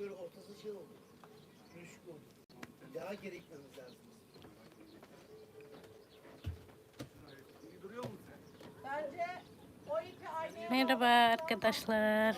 böyle ortası şey oldu. Düşük oldu. Daha geri gitmemiz lazım. Merhaba arkadaşlar.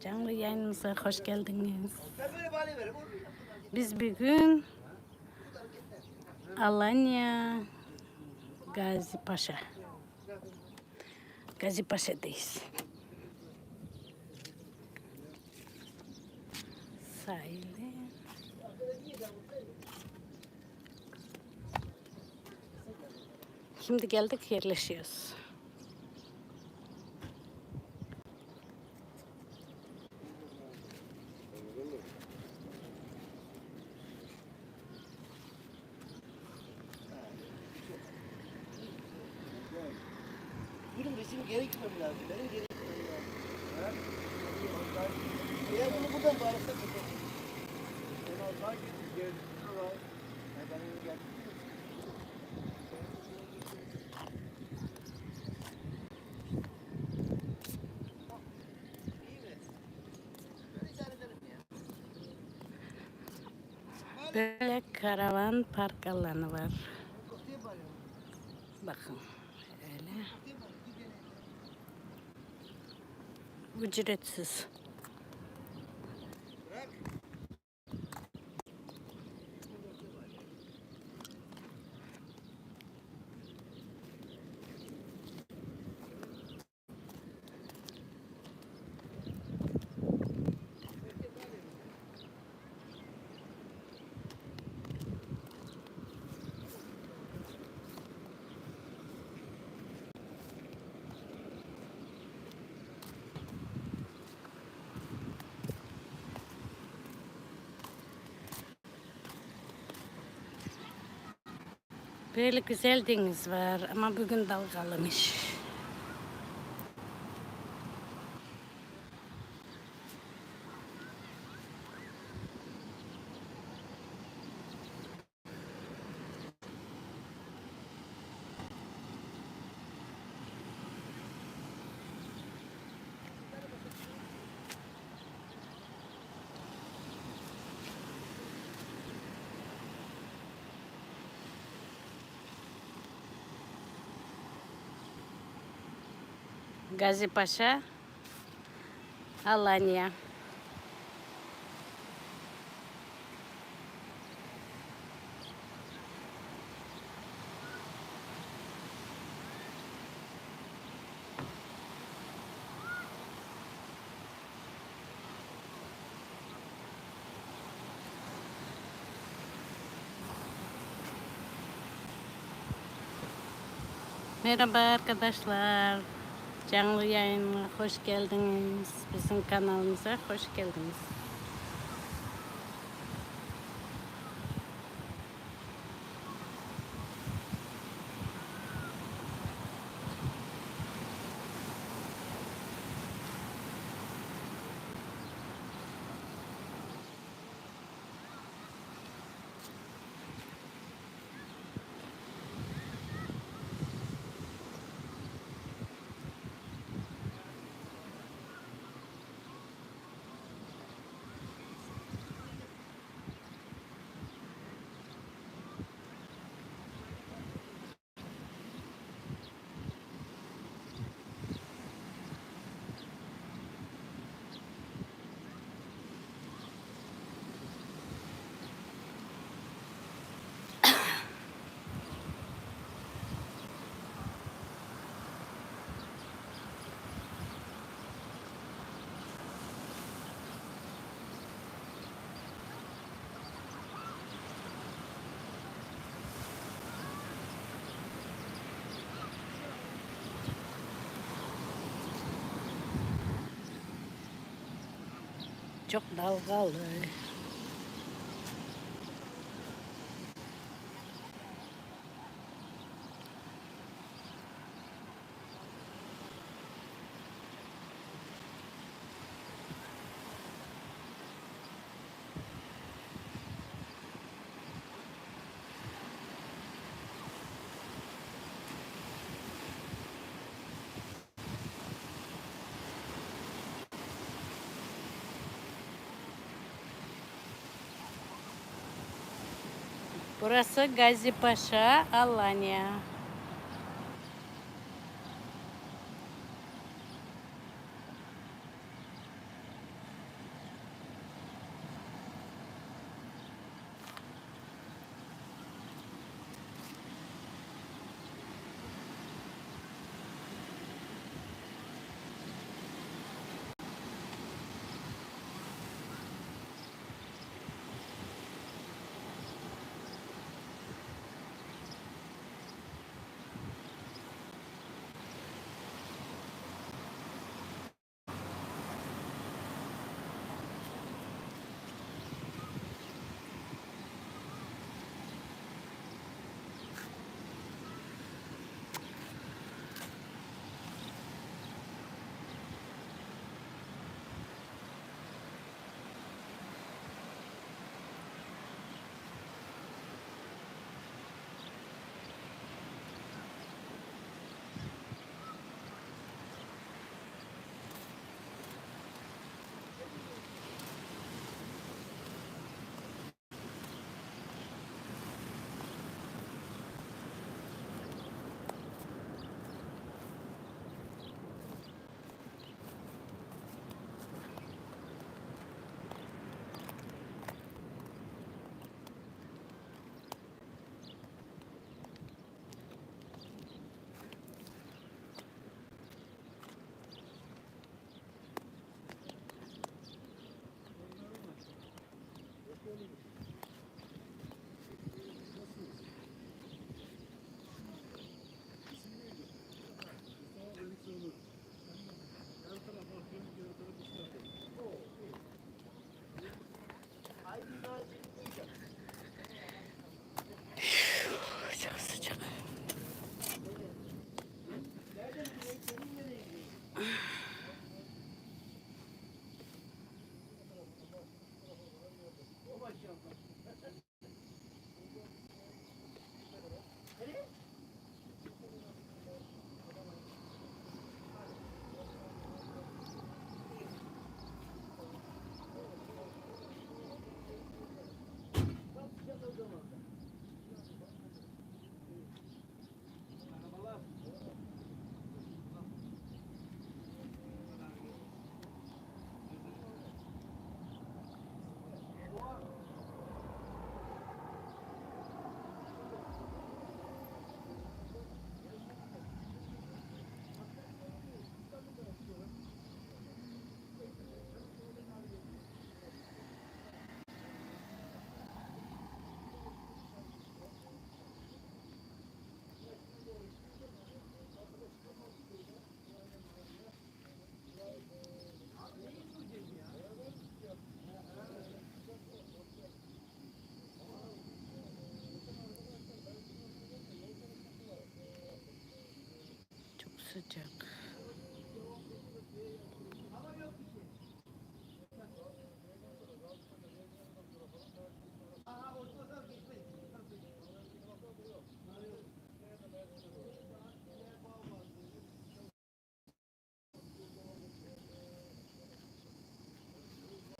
Canlı yayınımıza hoş geldiniz. Biz bugün Alanya Gazi Paşa. Gazi Paşa'dayız. Sahilde. Şimdi geldik yerleşiyoruz. Benim resim geri gitmem lazım. Benim geri gitmem lazım. Eğer bunu buradan bağlasak yapalım. Sen az daha git. Gerisine var. Ha, ben onu geldim. Ya. Böyle karavan park alanı var. Bakın öyle. Ücretsiz. Böyle güzel deniz var ama bugün dalgalımış. Gazi Paşa, Alanya. Merhaba arkadaşlar. Canlı yayına hoş geldiniz. Bizim kanalımıza hoş geldiniz. 就到这里 Burası Gazi Paşa, Alanya. Sıcak.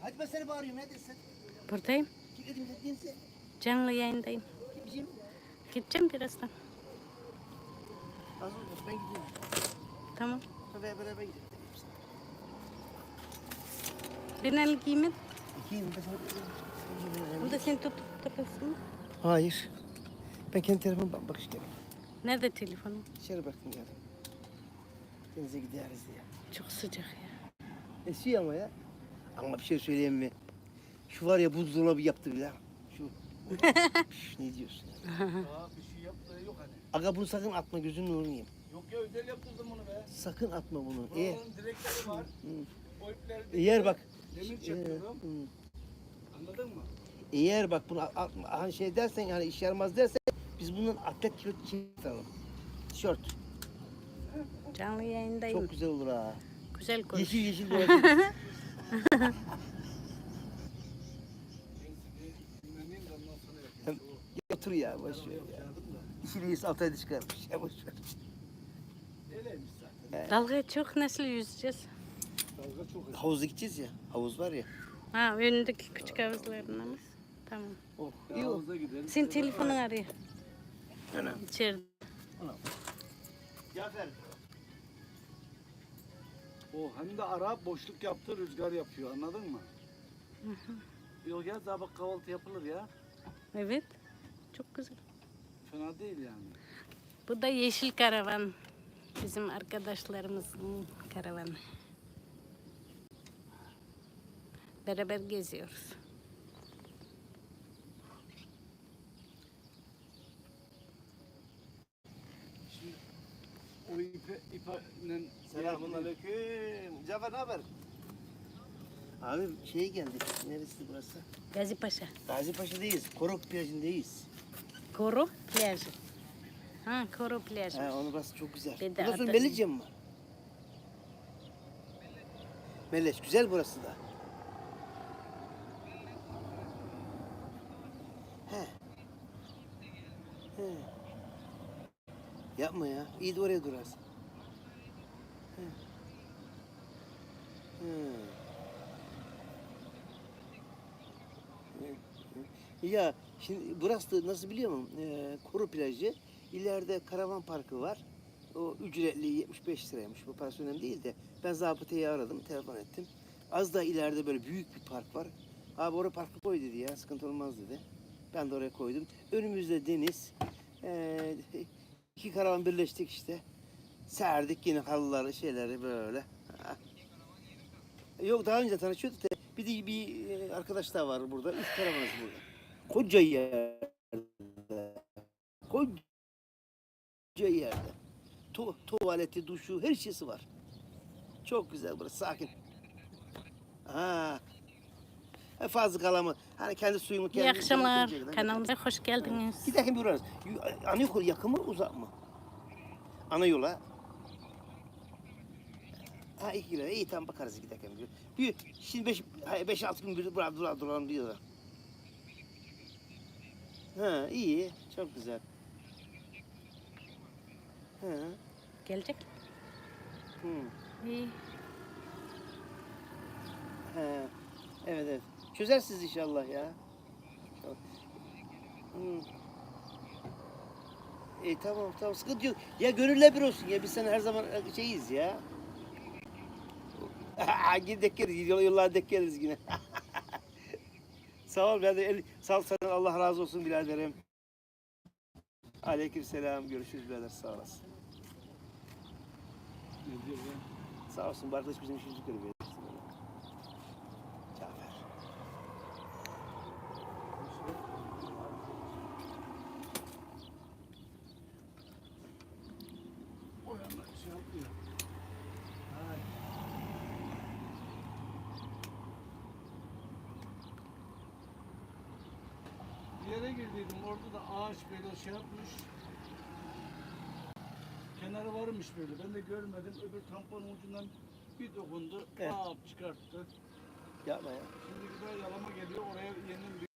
Hadi ben seni bağırıyorum neredesin? Buradayım. Kim dedim dediğinse? Canlı yayındayım. Kim? Gideceğim birazdan. Az oldu ben gidiyorum. Tamam. Tabii beraber gidelim. Ben el giymedim. İkiyim ben sana Bu da seni tutup takılsın mı? Hayır. Ben kendi telefonuma bak, işte. Nerede telefonun? Dışarı baktım geldim. Denize gideriz diye. Çok sıcak ya. Esiyor ama ya. Ama bir şey söyleyeyim mi? Şu var ya buzdolabı yaptı bile. Şu. Üf, ne diyorsun? bir şey yaptığı yok hani. Aga bunu sakın atma gözünün nurunu yiyeyim. Yok ya özel yaptırdım bunu be. Sakın atma bunu. Eğer, Buranın direkleri var. O ipleri eğer bak. Demir çakıyorum. Anladın mı? eğer bak bunu atma, hani şey dersen hani iş yaramaz dersen biz bunun atlet kilo çıkaralım. Tişört. Canlı yayındayım. Çok güzel olur ha. Güzel konuş. Yeşil yeşil boyayacak. Dinleneyim de ondan sonra yapayım. Otur ya boş ver ya. İşin iyisi altı ayda çıkarmış ya boş ver. Öyleymiş zaten. Dalga çok nasıl yüzeceğiz? Dalga çok Havuza gideceğiz ya. Havuz var ya. Ha önündeki küçük havuzlarına mı? Tamam. Oh, iyi oldu. Havuza gidelim. Senin telefonun arıyor. İçeride. Cafer. O hem de ara boşluk yaptı rüzgar yapıyor anladın mı? Yok ya daha bak kahvaltı yapılır ya. Evet. Çok güzel. Fena değil yani. Bu da yeşil karavan. Bizim arkadaşlarımızın karavanı. Beraber geziyoruz. O ipe, ipeyle Selamun aleyküm. Cafer ne haber? Abi şey geldik. Neresi burası? Gazi Paşa. Gazi Paşa'dayız. Korok plajındayız. Koro plajı. Ha, Koro plajı. Ha, onu burası çok güzel. Bir de sonra adı- Melece mi var? Meleş. Güzel burası da. He. He. Yapma ya. İyi de oraya durarsın. He. He. He, he. Ya şimdi burası da nasıl biliyor musun? Ee, Koru plajı. İleride karavan parkı var. O ücretli 75 liraymış. Bu parası önemli değil de. Ben zabıtayı aradım, telefon ettim. Az da ileride böyle büyük bir park var. Abi oraya parkı koy dedi ya, sıkıntı olmaz dedi. Ben de oraya koydum. Önümüzde deniz. Ee, iki karavan birleştik işte. Serdik yine halıları, şeyleri böyle. Yok daha önce tanışıyorduk da bir de bir e, arkadaş daha var burada. Üç karavanız burada. Koca yerde. Yerde. Tu tuvaleti, duşu, her şeysi var. Çok güzel burası, sakin. Ha. E, Fazla kalamı. Hani kendi suyumu kendi... İyi akşamlar. kendi- Kanalımıza hoş geldiniz. Giderken bir uğrarız. Ana yol yakın mı uzak mı? Ana yola. Ha iki kilo. İyi tamam bakarız giderken. Bir, şimdi beş, beş altı gün burada duralım diyorlar. Ha iyi. Çok güzel. Ha. Gelecek. Hı. İyi. Ha. Evet evet. Çözersiniz inşallah ya. Hı. İyi tamam tamam sıkıntı yok. Ya gönülle bir olsun ya biz sana her zaman şeyiz ya. Gidip dek geliriz. Yol, yollar dek geliriz yine. sağ ol de el, sağ ol sana Allah razı olsun biraderim. Aleyküm selam. Görüşürüz birader sağ olasın. Sağ olsun bu arkadaş bizim işimizi görüyor. Bir yere girdiydim orada da ağaç böyle şey yapmış. Kenarı varmış böyle ben de görmedim öbür tamponun ucundan bir dokundu Evet. evet. çıkarttı. Yapma ya. Şimdi güzel yalama geliyor oraya yeniden bir